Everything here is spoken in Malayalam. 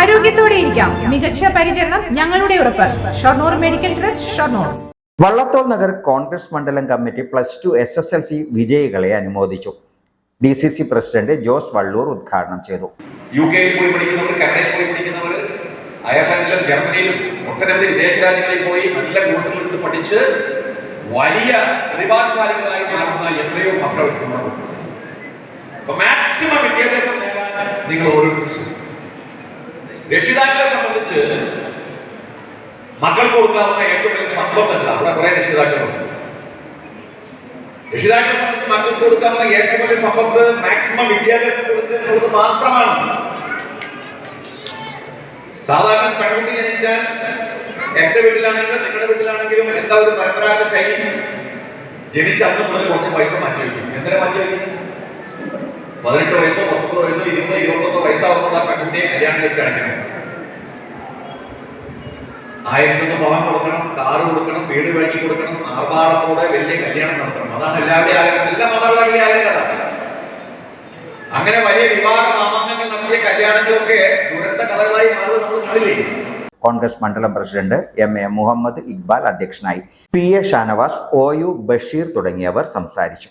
ആരോഗ്യത്തോടെ ഇരിക്കാം. മികച്ച പരിചരണം ഞങ്ങളുടെ ഉറപ്പ്. Shoranur medical trust Shoranur. Vallathol Nagar Congress മണ്ഡലം committee plus two S S L C വിജയികളെ അനുമോദിച്ചു. D C C president Jose Vallur ഉദ്ഘാടനം ചെയ്തു. യു കെയിൽ പോയി പഠിക്കുന്നവർ കാനഡയിൽ പോയി പഠിക്കുന്നവർ അയർലൻഡിലും ജർമ്മനിയിലും ഒട്ടനവധി വിദേശ രാജ്യങ്ങളിൽ പോയി നല്ല കോഴ്സുകൾ എടുത്ത് പഠിച്ച് വലിയ പ്രതിഭാശാലികളായി മാറുന്ന എത്രയോ മക്കൾ മാക്സിമം വിദ്യാഭ്യാസം നേടാൻ നിങ്ങൾ ഓരോരുത്തരും. രക്ഷിതാക്കളെ സംബന്ധിച്ച് മക്കൾക്ക് കൊടുക്കാവുന്ന ഏറ്റവും വലിയ സമ്പത്ത് എന്താ? അവിടെ കുറെ രക്ഷിതാക്കളുണ്ട്. രക്ഷിതാക്കളെ സംബന്ധിച്ച് മക്കൾക്ക് കൊടുക്കാവുന്ന ഏറ്റവും വലിയ സമ്പത്ത് മാക്സിമം വിദ്യാഭ്യാസം കൊടുക്കുക എന്നുള്ളത് മാത്രമാണ്. സാധാരണ പെൺകുട്ടി ജനിച്ചാൽ എന്റെ വീട്ടിലാണെങ്കിലും നിങ്ങളുടെ വീട്ടിലാണെങ്കിലും എന്താ ഒരു പരമ്പരാഗത ശൈലി? ജനിച്ച അന്ന് മുതൽ കുറച്ച് പൈസ മാറ്റി വയ്ക്കും എന്തിനാ മാറ്റി വയ്ക്കുന്നത് പതിനെട്ട് വയസ്സോ പത്തൊമ്പത് വയസ്സോ ഇരുപത് ഇരുപത്തൊന്ന് വയസ്സാവുമ്പോൾ ആ പെൺകുട്ടിയെ കല്യാണം കഴിച്ച് അടയ്ക്കണം ആയിരത്തൊന്ന് പണം കൊടുക്കണം കാറ് കൊടുക്കണം വീട് വാങ്ങി കൊടുക്കണം ആർഭാടത്തോടെ വലിയ കല്യാണം നടത്തണം. അതാണ് എല്ലാവരുടെയും ആഗ്രഹം. എല്ലാ മാതാപിതാക്കളുടെയും ആഗ്രഹം അങ്ങനെ വലിയ വിവാഹ മാമാങ്ങൾ നടത്തിയ കല്യാണങ്ങളൊക്കെ ദുരന്ത കഥകളായി മാറുന്നത് നമ്മൾ കണ്ടില്ലേ? കോൺഗ്രസ് മണ്ഡലം president M A Muhammad Iqbal അധ്യക്ഷനായി. P A Shanavas O U Basheer തുടങ്ങിയവർ സംസാരിച്ചു.